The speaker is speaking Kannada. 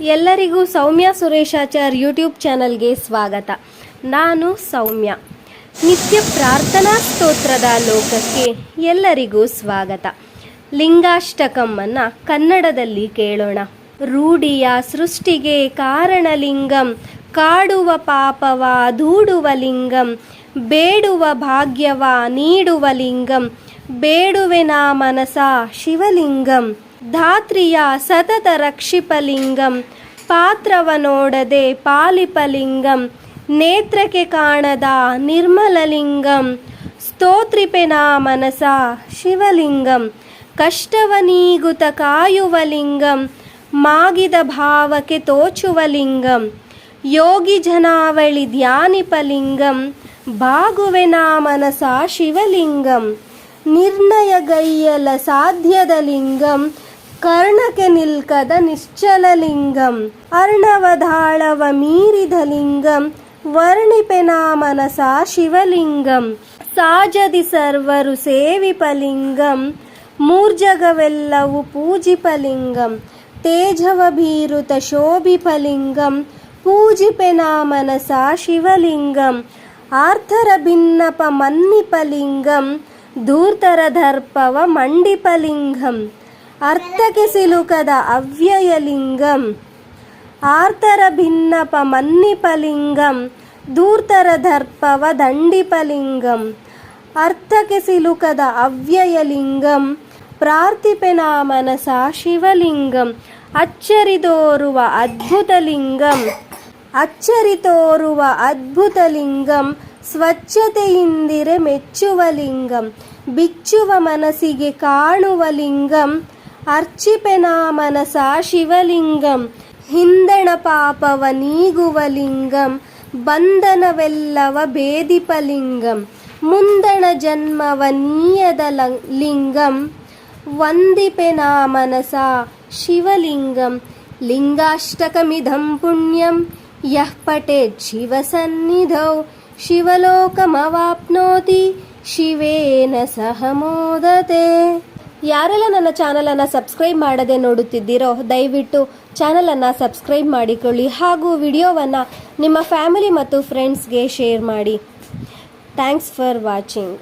ಎಲ್ಲರಿಗೂ ಸೌಮ್ಯ ಸುರೇಶಾಚಾರ್ ಯೂಟ್ಯೂಬ್ ಚಾನಲ್ಗೆ ಸ್ವಾಗತ. ನಾನು ಸೌಮ್ಯ. ನಿತ್ಯ ಪ್ರಾರ್ಥನಾ ಸ್ತೋತ್ರದ ಲೋಕಕ್ಕೆ ಎಲ್ಲರಿಗೂ ಸ್ವಾಗತ. ಲಿಂಗಾಷ್ಟಕಮ್ಮನ್ನ ಕನ್ನಡದಲ್ಲಿ ಕೇಳೋಣ. ರೂಢಿಯ ಸೃಷ್ಟಿಗೆ ಕಾರಣಲಿಂಗಂ ಕಾಡುವ ಪಾಪವ ದೂಡುವ ಲಿಂಗಂ, ಬೇಡುವ ಭಾಗ್ಯವ ನೀಡುವ ಲಿಂಗಂ ಬೇಡುವೆನಾ ಮನಸ ಶಿವಲಿಂಗಂ. ಧಾತ್ರಿಯ ಸತತ ರಕ್ಷಿಪಲಿಂಗಂ ಪಾತ್ರವ ನೋಡದೆ ಪಾಲಿಪಲಿಂಗಂ, ನೇತ್ರಕ್ಕೆ ಕಾಣದ ನಿರ್ಮಲಲಿಂಗಂ, ಸ್ತೋತ್ರಿಪೆ ನಾ ಮನಸ ಶಿವಲಿಂಗಂ ಕಷ್ಟವ ನೀಗುತ ಕಾಯುವ ಲಿಂಗಂ ಮಾಗಿದ ಭಾವಕ್ಕೆ ತೋಚುವ ಲಿಂಗಂ ಯೋಗಿ ಜನಾವಳಿ ಧ್ಯಾನಿಪಲಿಂಗಂ, ಬಾಗುವೆ ನಾ ಮನಸ ಶಿವಲಿಂಗಂ ನಿರ್ಣಯಗೈಯಲ ಸಾಧ್ಯದ ಲಿಂಗಂ ಕರ್ಣಕ್ಕೆ ನಿಲ್ಕದ ನಿಶ್ಚಲ ಲಿಂಗಂ ಅರ್ಣವಧಾಳವ ಮೀರಿದ ಲಿಂಗಂ ವರ್ಣಿಪೆ ನಾ ಮನಸ ಶಿವಲಿಂಗಂ ಸಾಜದಿ ಸರ್ವರು ಸೇವಿಪಲಿಂಗಂ ಮೂರ್ಜಗವೆಲ್ಲವೂ ಪೂಜಿಪಲಿಂಗಂ ತೇಜವ ಭೀರುತ ಶೋಭಿಪಲಿಂಗಂ ಪೂಜಿಪೆ ನಾ ಮನಸ ಶಿವಲಿಂಗಂ ಆರ್ಥರ ಭಿನ್ನಪ ಮನ್ನಿಪಲಿಂಗಂ ಧೂರ್ತರ ದರ್ಪವ ಮಂಡಿಪಲಿಂಗಂ ಅರ್ಥಕ್ಕೆ ಸಿಲುಕದ ಅವ್ಯಯಲಿಂಗಂ. ಆರ್ತರ ಭಿನ್ನಪ ಮನ್ನಿಪಲಿಂಗಂ. ದೂರ್ತರ ದರ್ಪವ ದಂಡಿಪಲಿಂಗಂ. ಅರ್ಥಕ್ಕೆ ಸಿಲುಕದ ಅವ್ಯಯಲಿಂಗಂ. ಪ್ರಾರ್ಥಿಪೆನಾಮನಸ ಶಿವಲಿಂಗಂ. ಅಚ್ಚರಿದೋರುವ ಅದ್ಭುತಲಿಂಗಂ. ಅಚ್ಚರಿ ತೋರುವ ಅದ್ಭುತ ಲಿಂಗಂ ಸ್ವಚ್ಛತೆಯಿಂದಿರೆ ಮೆಚ್ಚುವ ಲಿಂಗಂ ಬಿಚ್ಚುವ ಮನಸ್ಸಿಗೆ ಕಾಣುವ ಲಿಂಗಂ ಅರ್ಚಿಪೆ ನಾ ಮನಸ ಶಿವಲಿಂಗಂ ಹಿಂದಣ ಪಾಪವ ನೀಗುವ ಲಿಂಗಂ ಬಂಧನವೆಲ್ಲವ ಭೇದಿಪಲಿಂಗಂ ಮುಂದಣ ಜನ್ಮವ ನೀಯದ ಲ- ಲಿಂಗಂ ವಂದಿಪೆ ನಾ ಮನಸ ಶಿವಲಿಂಗಂ ಲಿಂಗಾಷ್ಟಕಮಿದಂ ಪುಣ್ಯಂ ಯಃ ಪಠೇತ್ ಶಿವಸನ್ನಿಧೌ ಶಿವಲೋಕಮವಾಪ್ನೋತಿ ಶಿವೇನ ಸಹ ಮೋದತೆ ಯಾರೆಲ್ಲ ನನ್ನ ಚಾನಲನ್ನು ಸಬ್ಸ್ಕ್ರೈಬ್ ಮಾಡದೆ ನೋಡುತ್ತಿದ್ದೀರೋ, ದಯವಿಟ್ಟು ಚಾನಲನ್ನು ಸಬ್ಸ್ಕ್ರೈಬ್ ಮಾಡಿಕೊಳ್ಳಿ ಹಾಗೂ ವಿಡಿಯೋವನ್ನು ನಿಮ್ಮ ಫ್ಯಾಮಿಲಿ ಮತ್ತು ಫ್ರೆಂಡ್ಸ್ಗೆ ಶೇರ್ ಮಾಡಿ. Thanks for watching.